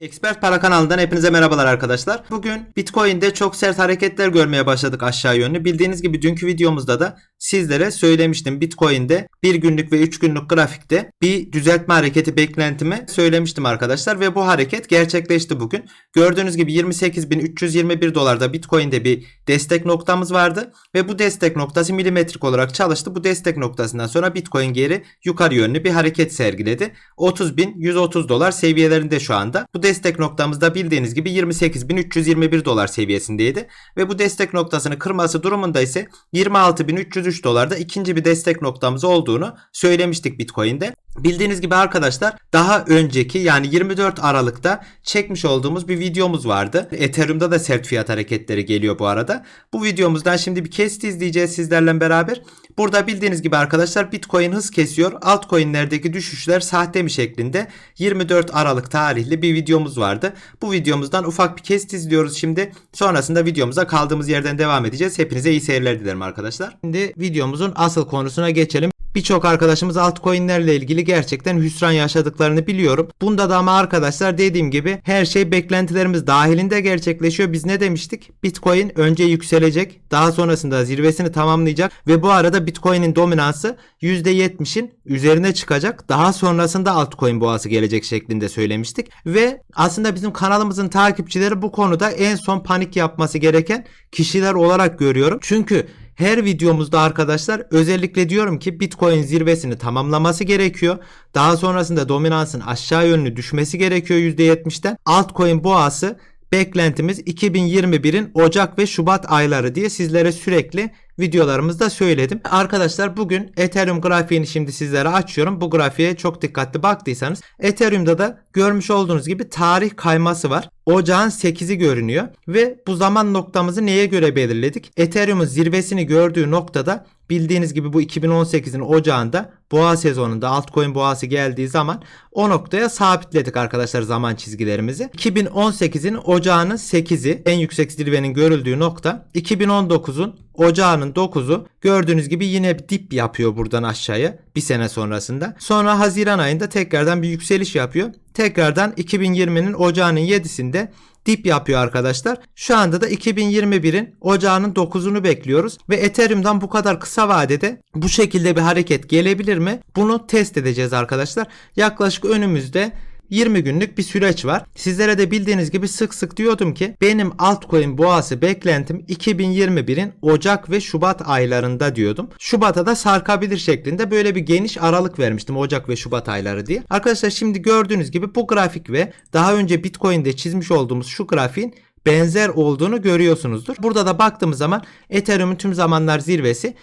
Expert Para kanalından hepinize merhabalar arkadaşlar. Bugün Bitcoin'de çok sert hareketler görmeye başladık aşağı yönlü. Bildiğiniz gibi dünkü videomuzda da sizlere söylemiştim. Bitcoin'de bir günlük ve 3 günlük grafikte bir düzeltme hareketi beklentimi söylemiştim arkadaşlar. Ve bu hareket gerçekleşti bugün. Gördüğünüz gibi 28.321 dolarda Bitcoin'de bir destek noktamız vardı. Ve bu destek noktası milimetrik olarak çalıştı. Bu destek noktasından sonra Bitcoin geri yukarı yönlü bir hareket sergiledi. 30.130 dolar seviyelerinde şu anda. Bu destek noktamızda bildiğiniz gibi 28.321 dolar seviyesindeydi. Ve bu destek noktasını kırması durumunda ise 26.303 dolarda ikinci bir destek noktamız olduğunu söylemiştik Bitcoin'de. Bildiğiniz gibi arkadaşlar daha önceki yani 24 Aralık'ta çekmiş olduğumuz bir videomuz vardı. Ethereum'da da sert fiyat hareketleri geliyor bu arada. Bu videomuzdan şimdi bir kesti izleyeceğiz sizlerle beraber. Burada bildiğiniz gibi arkadaşlar Bitcoin hız kesiyor. Altcoin'lerdeki düşüşler sahte mi şeklinde 24 Aralık tarihli bir videomuz vardı. Bu videomuzdan ufak bir kesti izliyoruz şimdi. Sonrasında videomuza kaldığımız yerden devam edeceğiz. Hepinize iyi seyirler dilerim arkadaşlar. Şimdi videomuzun asıl konusuna geçelim. Birçok arkadaşımız altcoin'lerle ilgili gerçekten hüsran yaşadıklarını biliyorum. Bunda da ama arkadaşlar dediğim gibi her şey beklentilerimiz dahilinde gerçekleşiyor. Biz ne demiştik? Bitcoin önce yükselecek, daha sonrasında zirvesini tamamlayacak ve bu arada Bitcoin'in dominansı %70'in üzerine çıkacak. Daha sonrasında altcoin boğası gelecek şeklinde söylemiştik. Ve aslında bizim kanalımızın takipçileri bu konuda en son panik yapması gereken kişiler olarak görüyorum. Çünkü her videomuzda arkadaşlar özellikle diyorum ki Bitcoin zirvesini tamamlaması gerekiyor. Daha sonrasında dominansın aşağı yönlü düşmesi gerekiyor %70'ten. Altcoin boğası beklentimiz 2021'in Ocak ve Şubat ayları diye sizlere sürekli videolarımızda söyledim. Arkadaşlar bugün Ethereum grafiğini şimdi sizlere açıyorum. Bu grafiğe çok dikkatli baktıysanız Ethereum'da da görmüş olduğunuz gibi tarih kayması var. Ocağın 8'i görünüyor ve bu zaman noktamızı neye göre belirledik? Ethereum'un zirvesini gördüğü noktada bildiğiniz gibi bu 2018'in ocağında boğa sezonunda altcoin boğası geldiği zaman o noktaya sabitledik arkadaşlar zaman çizgilerimizi. 2018'in ocağının 8'i en yüksek zirvenin görüldüğü nokta. 2019'un ocağının 9'u gördüğünüz gibi yine dip yapıyor buradan aşağıya bir sene sonrasında. Sonra Haziran ayında tekrardan bir yükseliş yapıyor. Tekrardan 2020'nin ocağının 7'sinde dip yapıyor arkadaşlar. Şu anda da 2021'in ocağının 9'unu bekliyoruz ve Ethereum'dan bu kadar kısa vadede bu şekilde bir hareket gelebilir mi? Bunu test edeceğiz arkadaşlar. Yaklaşık önümüzde 20 günlük bir süreç var. Sizlere de bildiğiniz gibi sık sık diyordum ki benim altcoin boğası beklentim 2021'in Ocak ve Şubat aylarında diyordum. Şubat'a da sarkabilir şeklinde böyle bir geniş aralık vermiştim Ocak ve Şubat ayları diye. Arkadaşlar şimdi gördüğünüz gibi bu grafik ve daha önce Bitcoin'de çizmiş olduğumuz şu grafiğin benzer olduğunu görüyorsunuzdur. Burada da baktığımız zaman Ethereum'un tüm zamanlar zirvesi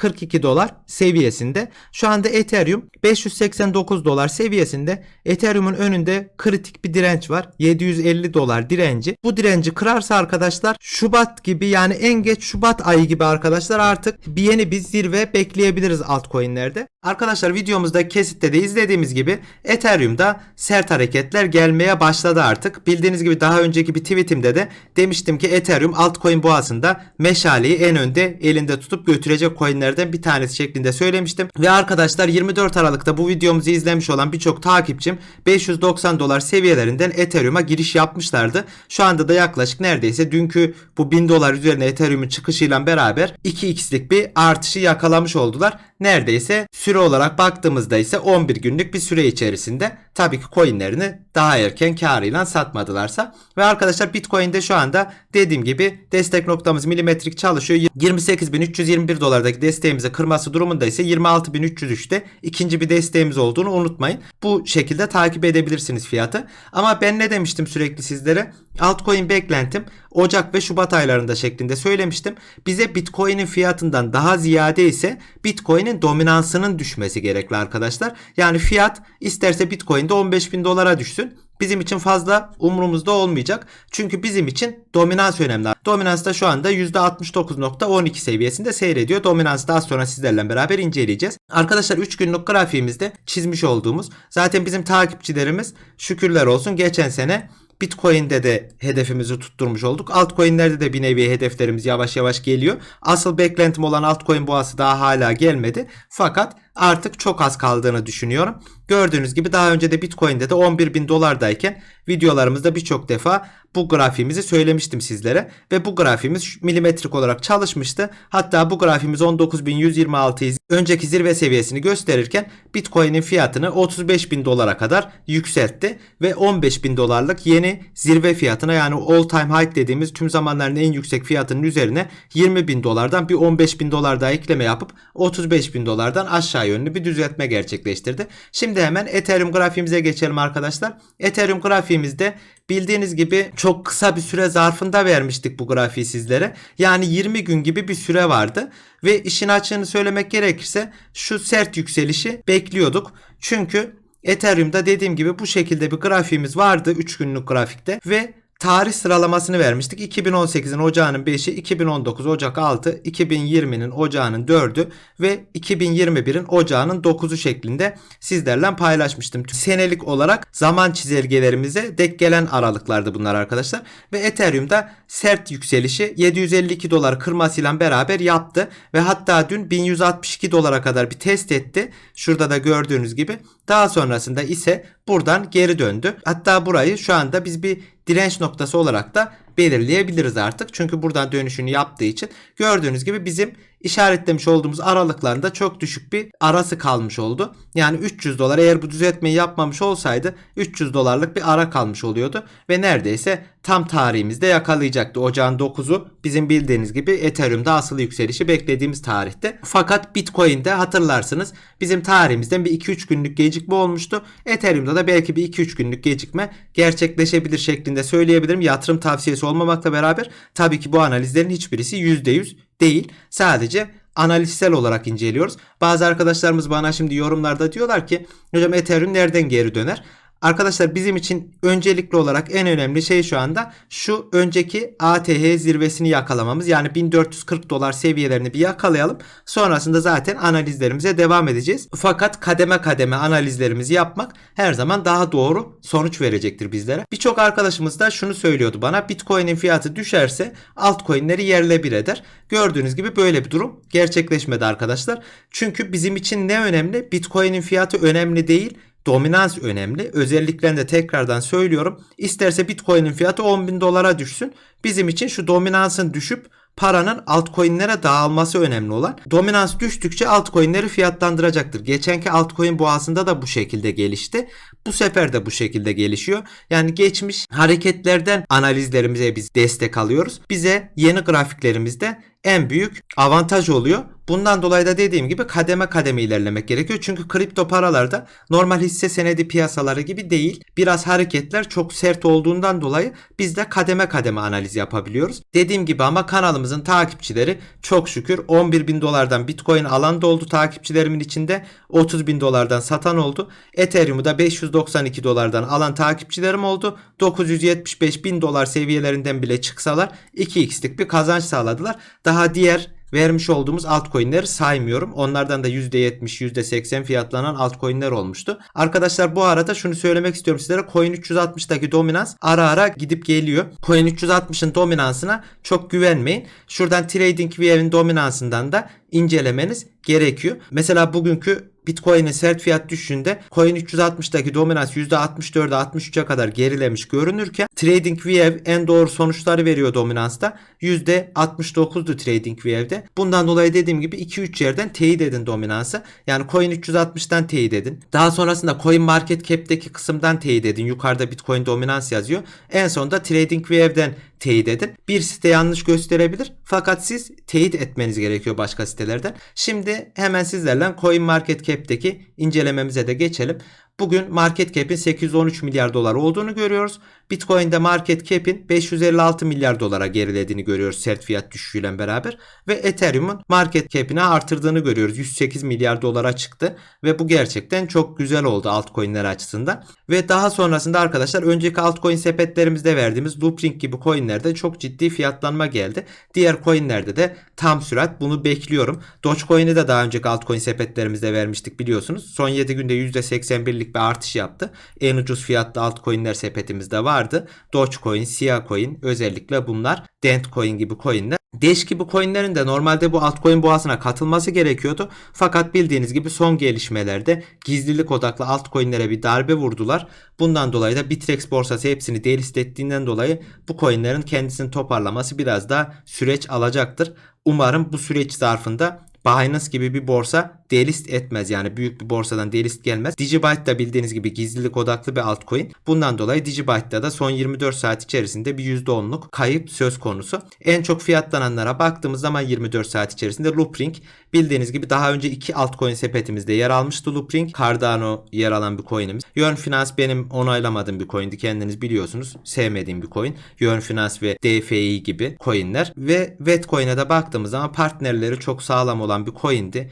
1442 dolar seviyesinde. Şu anda Ethereum 589 dolar seviyesinde. Ethereum'un önünde kritik bir direnç var. 750 dolar direnci. Bu direnci kırarsa arkadaşlar Şubat gibi yani en geç Şubat ayı gibi arkadaşlar artık bir yeni bir zirve bekleyebiliriz altcoin'lerde. Arkadaşlar videomuzda kesitte de izlediğimiz gibi Ethereum'da sert hareketler gelmeye başladı artık. Bildiğiniz gibi daha önceki bir tweetimde de demiştim ki Ethereum altcoin boğasında meşaleyi en önde elinde tutup götürecek coinlerden bir tanesi şeklinde söylemiştim. Ve arkadaşlar 24 Aralık'ta bu videomuzu izlemiş olan birçok takipçim 590 dolar seviyelerinden Ethereum'a giriş yapmışlardı. Şu anda da yaklaşık neredeyse dünkü bu 1000 dolar üzerine Ethereum'un çıkışıyla beraber 2x'lik bir artışı yakalamış oldular. Neredeyse süre olarak baktığımızda ise 11 günlük bir süre içerisinde tabii ki coinlerini daha erken karıyla satmadılarsa ve arkadaşlar Bitcoin'de şu anda dediğim gibi destek noktamız milimetrik çalışıyor. 28.321 dolardaki desteğimizi kırması durumunda ise 26.303'te ikinci bir desteğimiz olduğunu unutmayın. Bu şekilde takip edebilirsiniz fiyatı. Ama ben ne demiştim sürekli sizlere? Altcoin beklentim Ocak ve Şubat aylarında şeklinde söylemiştim. Bize Bitcoin'in fiyatından daha ziyade ise Bitcoin'in dominansının düşmesi gerekli arkadaşlar. Yani fiyat isterse Bitcoin'de 15.000 dolara düşsün bizim için fazla umurumuzda olmayacak. Çünkü bizim için dominans önemli. Dominans da şu anda %69.12 seviyesinde seyrediyor. Dominansı daha sonra sizlerle beraber inceleyeceğiz. Arkadaşlar 3 günlük grafiğimizde çizmiş olduğumuz zaten bizim takipçilerimiz şükürler olsun geçen sene Bitcoin'de de hedefimizi tutturmuş olduk. Altcoin'lerde de bir nevi hedeflerimiz yavaş yavaş geliyor. Asıl beklentim olan altcoin boğası daha hala gelmedi. Fakat artık çok az kaldığını düşünüyorum. Gördüğünüz gibi daha önce de Bitcoin'de de 11 bin dolardayken videolarımızda birçok defa bu grafiğimizi söylemiştim sizlere. Ve bu grafiğimiz milimetrik olarak çalışmıştı. Hatta bu grafiğimiz 19.126'yı önceki zirve seviyesini gösterirken Bitcoin'in fiyatını 35 bin dolara kadar yükseltti. Ve 15 bin dolarlık yeni zirve fiyatına yani all time high dediğimiz tüm zamanların en yüksek fiyatının üzerine 20 bin dolardan bir 15 bin dolar daha ekleme yapıp 35 bin dolardan aşağı yönlü bir düzeltme gerçekleştirdi. Şimdi hemen Ethereum grafiğimize geçelim arkadaşlar. Ethereum grafiğimizde bildiğiniz gibi çok kısa bir süre zarfında vermiştik bu grafiği sizlere. Yani 20 gün gibi bir süre vardı ve işin açığını söylemek gerekirse şu sert yükselişi bekliyorduk. Çünkü Ethereum'da dediğim gibi bu şekilde bir grafiğimiz vardı 3 günlük grafikte ve tarih sıralamasını vermiştik. 2018'in ocağının 5'i, 2019 Ocak 6, 2020'nin ocağının 4'ü ve 2021'in ocağının 9'u şeklinde sizlerle paylaşmıştım. Senelik olarak zaman çizelgelerimize dek gelen aralıklardı bunlar arkadaşlar. Ve Ethereum'da sert yükselişi 752 dolar kırmasıyla beraber yaptı. Ve hatta dün 1162 dolara kadar bir test etti. Şurada da gördüğünüz gibi. Daha sonrasında ise buradan geri döndü. Hatta burayı şu anda biz bir direnç noktası olarak da belirleyebiliriz artık. Çünkü buradan dönüşünü yaptığı için gördüğünüz gibi bizim işaretlemiş olduğumuz aralıklarında çok düşük bir arası kalmış oldu. Yani 300 dolar eğer bu düzeltmeyi yapmamış olsaydı 300 dolarlık bir ara kalmış oluyordu ve neredeyse tam tarihimizde yakalayacaktı. Ocağın 9'u bizim bildiğiniz gibi Ethereum'da asıl yükselişi beklediğimiz tarihte. Fakat Bitcoin'de hatırlarsınız bizim tarihimizden bir 2-3 günlük gecikme olmuştu. Ethereum'da da belki bir 2-3 günlük gecikme gerçekleşebilir şeklinde söyleyebilirim. Yatırım tavsiyesi olmamakla beraber tabii ki bu analizlerin hiçbirisi %100 değil. Sadece analitsel olarak inceliyoruz. Bazı arkadaşlarımız bana şimdi yorumlarda diyorlar ki hocam Ethereum nereden geri döner? Arkadaşlar bizim için öncelikli olarak en önemli şey şu anda şu önceki ATH zirvesini yakalamamız. Yani 1440 dolar seviyelerini bir yakalayalım. Sonrasında zaten analizlerimize devam edeceğiz. Fakat kademe kademe analizlerimizi yapmak her zaman daha doğru sonuç verecektir bizlere. Birçok arkadaşımız da şunu söylüyordu bana. Bitcoin'in fiyatı düşerse altcoin'leri yerle bir eder. Gördüğünüz gibi böyle bir durum gerçekleşmedi arkadaşlar. Çünkü bizim için ne önemli? Bitcoin'in fiyatı önemli değil dominans önemli. Özelliklerini de tekrardan söylüyorum. İsterse Bitcoin'in fiyatı 10 bin dolara düşsün. Bizim için şu dominansın düşüp paranın altcoin'lere dağılması önemli olan. Dominans düştükçe altcoin'leri fiyatlandıracaktır. Geçenki altcoin boğasında da bu şekilde gelişti. Bu sefer de bu şekilde gelişiyor. Yani geçmiş hareketlerden analizlerimize biz destek alıyoruz. Bize yeni grafiklerimizde en büyük avantaj oluyor. Bundan dolayı da dediğim gibi kademe kademe ilerlemek gerekiyor. Çünkü kripto paralarda normal hisse senedi piyasaları gibi değil. Biraz hareketler çok sert olduğundan dolayı biz de kademe kademe analiz yapabiliyoruz. Dediğim gibi ama kanalımızın takipçileri çok şükür 11 bin dolardan bitcoin alan da oldu takipçilerimin içinde. 30 bin dolardan satan oldu. Ethereum'u da 592 dolardan alan takipçilerim oldu. 975 bin dolar seviyelerinden bile çıksalar 2x'lik bir kazanç sağladılar. Daha diğer vermiş olduğumuz altcoin'leri saymıyorum. Onlardan da %70, %80 fiyatlanan altcoin'ler olmuştu. Arkadaşlar bu arada şunu söylemek istiyorum sizlere. Coin 360'daki dominans ara ara gidip geliyor. Coin 360'ın dominansına çok güvenmeyin. Şuradan TradingView'in dominansından da incelemeniz gerekiyor. Mesela bugünkü Bitcoin'in sert fiyat düşüşünde Coin 360'daki dominans %64'e 63'e kadar gerilemiş görünürken TradingView en doğru sonuçları veriyor dominansta. %69'du TradingView'de. Bundan dolayı dediğim gibi 2-3 yerden teyit edin dominansı. Yani Coin 360'dan teyit edin. Daha sonrasında Coin Market Cap'teki kısımdan teyit edin. Yukarıda Bitcoin dominans yazıyor. En sonunda TradingView'den teyit edin. Bir site yanlış gösterebilir fakat siz teyit etmeniz gerekiyor başka sitelerden. Şimdi hemen sizlerle Coin Market Cap'teki incelememize de geçelim. Bugün market cap'in 813 milyar dolar olduğunu görüyoruz. Bitcoin'de market cap'in 556 milyar dolara gerilediğini görüyoruz sert fiyat düşüşüyle beraber. Ve Ethereum'un market cap'ini artırdığını görüyoruz. 108 milyar dolara çıktı. Ve bu gerçekten çok güzel oldu altcoin'ler açısından. Ve daha sonrasında arkadaşlar önceki altcoin sepetlerimizde verdiğimiz Loopring gibi coin'lerde çok ciddi fiyatlanma geldi. Diğer coin'lerde de tam sürat bunu bekliyorum. Dogecoin'i de daha önceki altcoin sepetlerimizde vermiştik biliyorsunuz. Son 7 günde %81'lik bir artış yaptı. En ucuz fiyatlı altcoin'ler sepetimizde vardı. Dogecoin, Sia Coin özellikle bunlar. Dentcoin gibi coin'ler. Dash gibi coin'lerin de normalde bu altcoin boğasına katılması gerekiyordu. Fakat bildiğiniz gibi son gelişmelerde gizlilik odaklı altcoin'lere bir darbe vurdular. Bundan dolayı da Bitrex borsası hepsini delist ettiğinden dolayı bu coin'lerin kendisini toparlaması biraz daha süreç alacaktır. Umarım bu süreç zarfında Binance gibi bir borsa delist etmez. Yani büyük bir borsadan delist gelmez. Digibyte da bildiğiniz gibi gizlilik odaklı bir altcoin. Bundan dolayı Digibyte'da da son 24 saat içerisinde bir %10'luk kayıp söz konusu. En çok fiyatlananlara baktığımız zaman 24 saat içerisinde Loopring bildiğiniz gibi daha önce iki altcoin sepetimizde yer almıştı Loopring. Cardano yer alan bir coin'imiz. Yön Finans benim onaylamadığım bir coin'di. Kendiniz biliyorsunuz. Sevmediğim bir coin. Yön Finans ve DFI gibi coin'ler. Ve Vetcoin'e de baktığımız zaman partnerleri çok sağlam olan bir coin'di.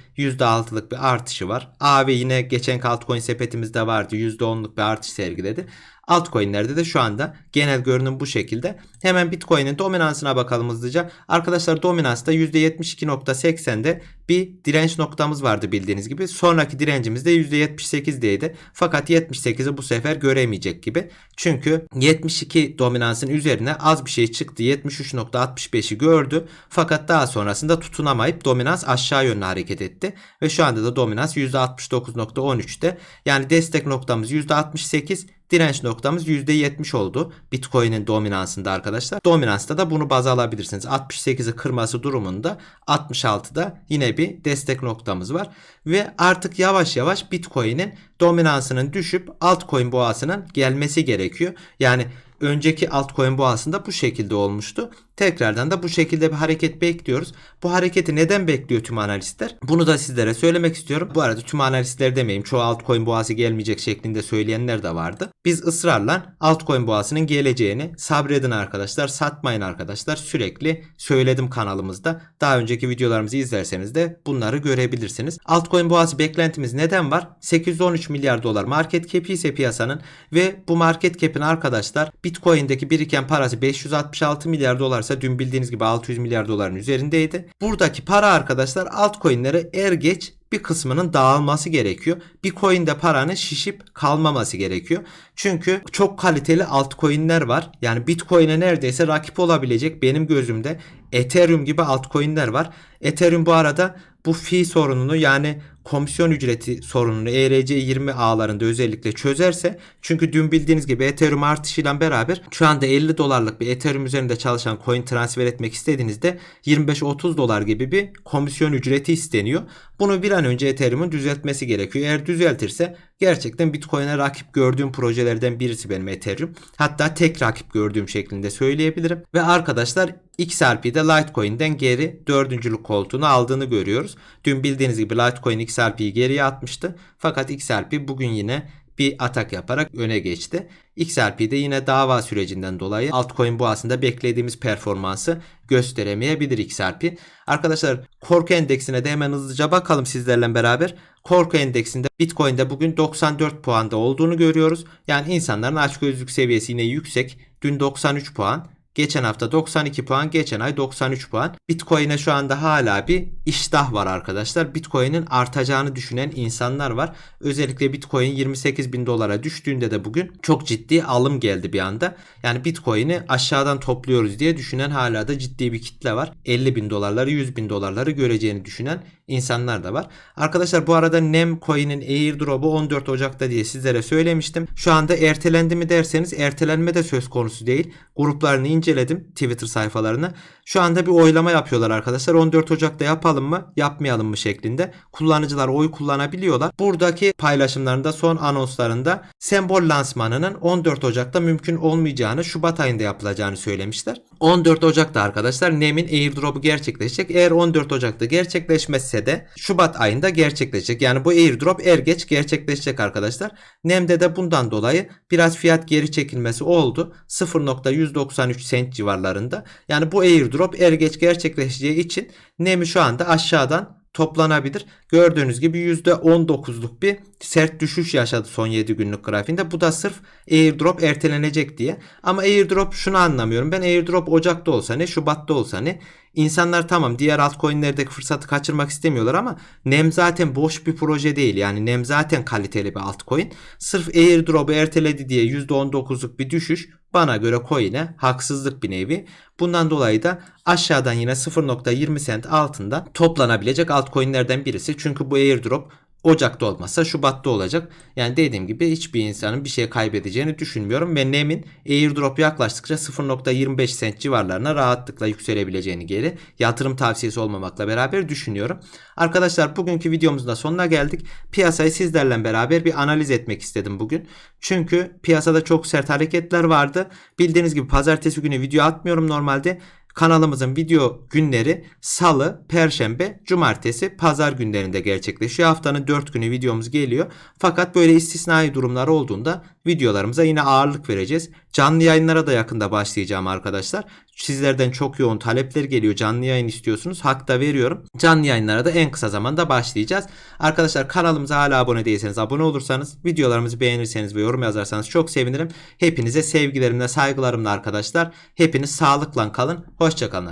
%6'lık bir artışı var. AV yine geçen altcoin sepetimizde vardı. %10'luk bir artış sergiledi. Altcoin'lerde de şu anda genel görünüm bu şekilde. Hemen Bitcoin'in dominansına bakalım hızlıca. Arkadaşlar dominansta %72.80'de bir direnç noktamız vardı bildiğiniz gibi. Sonraki direncimiz de %78'deydi. Fakat 78'i bu sefer göremeyecek gibi. Çünkü 72 dominansın üzerine az bir şey çıktı. 73.65'i gördü. Fakat daha sonrasında tutunamayıp dominans aşağı yönlü hareket etti. Ve şu anda da dominans %69.13'te. Yani destek noktamız %68 Direnç noktamız %70 oldu. Bitcoin'in dominansında arkadaşlar. Dominansta da bunu baz alabilirsiniz. 68'i kırması durumunda 66'da yine bir destek noktamız var. Ve artık yavaş yavaş Bitcoin'in dominansının düşüp altcoin boğasının gelmesi gerekiyor. Yani önceki altcoin boğasında bu şekilde olmuştu. Tekrardan da bu şekilde bir hareket bekliyoruz. Bu hareketi neden bekliyor tüm analistler? Bunu da sizlere söylemek istiyorum. Bu arada tüm analistler demeyeyim. Çoğu altcoin boğası gelmeyecek şeklinde söyleyenler de vardı. Biz ısrarla altcoin boğasının geleceğini sabredin arkadaşlar. Satmayın arkadaşlar. Sürekli söyledim kanalımızda. Daha önceki videolarımızı izlerseniz de bunları görebilirsiniz. Altcoin boğası beklentimiz neden var? 813 milyar dolar market cap'i ise piyasanın ve bu market cap'in arkadaşlar Bitcoin'deki biriken parası 566 milyar dolar ise dün bildiğiniz gibi 600 milyar doların üzerindeydi. Buradaki para arkadaşlar altcoin'lere er geç bir kısmının dağılması gerekiyor. Bir coin'de paranın şişip kalmaması gerekiyor. Çünkü çok kaliteli altcoin'ler var. Yani Bitcoin'e neredeyse rakip olabilecek benim gözümde Ethereum gibi altcoin'ler var. Ethereum bu arada bu fee sorununu yani komisyon ücreti sorununu ERC20 ağlarında özellikle çözerse çünkü dün bildiğiniz gibi Ethereum artışıyla beraber şu anda 50 dolarlık bir Ethereum üzerinde çalışan coin transfer etmek istediğinizde 25-30 dolar gibi bir komisyon ücreti isteniyor. Bunu bir an önce Ethereum'un düzeltmesi gerekiyor. Eğer düzeltirse gerçekten Bitcoin'e rakip gördüğüm projelerden birisi benim Ethereum. Hatta tek rakip gördüğüm şeklinde söyleyebilirim. Ve arkadaşlar XRP'de Litecoin'den geri dördüncülük koltuğunu aldığını görüyoruz. Dün bildiğiniz gibi Litecoin XRP'yi geriye atmıştı. Fakat XRP bugün yine bir atak yaparak öne geçti. XRP'de yine dava sürecinden dolayı altcoin boğasında beklediğimiz performansı gösteremeyebilir XRP. Arkadaşlar korku endeksine de hemen hızlıca bakalım sizlerle beraber. Korku endeksinde Bitcoin'de bugün 94 puanda olduğunu görüyoruz. Yani insanların açgözlük seviyesi yine yüksek. Dün 93 puan. Geçen hafta 92 puan, geçen ay 93 puan. Bitcoin'e şu anda hala bir iştah var arkadaşlar. Bitcoin'in artacağını düşünen insanlar var. Özellikle Bitcoin 28 bin dolara düştüğünde de bugün çok ciddi alım geldi bir anda. Yani Bitcoin'i aşağıdan topluyoruz diye düşünen hala da ciddi bir kitle var. 50 bin dolarları 100 bin dolarları göreceğini düşünen insanlar da var. Arkadaşlar bu arada Nem Coin'in airdrop'u 14 Ocak'ta diye sizlere söylemiştim. Şu anda ertelendi mi derseniz ertelenme de söz konusu değil. Gruplarını inceledim Twitter sayfalarını. Şu anda bir oylama yapıyorlar arkadaşlar. 14 Ocak'ta yapalım mı yapmayalım mı şeklinde. Kullanıcılar oy kullanabiliyorlar. Buradaki paylaşımlarında son anonslarında sembol lansmanının 14 Ocak'ta mümkün olmayacağını Şubat ayında yapılacağını söylemişler. 14 Ocak'ta arkadaşlar NEM'in airdrop'u gerçekleşecek. Eğer 14 Ocak'ta gerçekleşmezse de Şubat ayında gerçekleşecek. Yani bu airdrop er geç gerçekleşecek arkadaşlar. NEM'de de bundan dolayı biraz fiyat geri çekilmesi oldu. 0.193 sent civarlarında. Yani bu airdrop er geç gerçekleşeceği için NEM'i şu anda aşağıdan toplanabilir. Gördüğünüz gibi %19'luk bir sert düşüş yaşadı son 7 günlük grafiğinde. Bu da sırf airdrop ertelenecek diye. Ama airdrop şunu anlamıyorum. Ben airdrop Ocak'ta olsa ne Şubat'ta olsa ne İnsanlar tamam diğer altcoin'lerdeki fırsatı kaçırmak istemiyorlar ama NEM zaten boş bir proje değil. Yani NEM zaten kaliteli bir altcoin. Sırf airdrop'u erteledi diye %19'luk bir düşüş bana göre coin'e haksızlık bir nevi. Bundan dolayı da aşağıdan yine 0.20 cent altında toplanabilecek altcoin'lerden birisi. Çünkü bu airdrop Ocak'ta olmazsa Şubat'ta olacak. Yani dediğim gibi hiçbir insanın bir şey kaybedeceğini düşünmüyorum ve NEM'in airdrop yaklaştıkça 0.25 cent civarlarına rahatlıkla yükselebileceğini geri yatırım tavsiyesi olmamakla beraber düşünüyorum. Arkadaşlar bugünkü videomuzun da sonuna geldik. Piyasayı sizlerle beraber bir analiz etmek istedim bugün. Çünkü piyasada çok sert hareketler vardı. Bildiğiniz gibi pazartesi günü video atmıyorum normalde. Kanalımızın video günleri salı, perşembe, cumartesi, pazar günlerinde gerçekleşiyor. Haftanın 4 günü videomuz geliyor. Fakat böyle istisnai durumlar olduğunda videolarımıza yine ağırlık vereceğiz. Canlı yayınlara da yakında başlayacağım arkadaşlar. Sizlerden çok yoğun talepler geliyor. Canlı yayın istiyorsunuz. Hak da veriyorum. Canlı yayınlara da en kısa zamanda başlayacağız. Arkadaşlar kanalımıza hala abone değilseniz abone olursanız, videolarımızı beğenirseniz ve yorum yazarsanız çok sevinirim. Hepinize sevgilerimle, saygılarımla arkadaşlar. Hepiniz sağlıkla kalın. Hoşçakalın.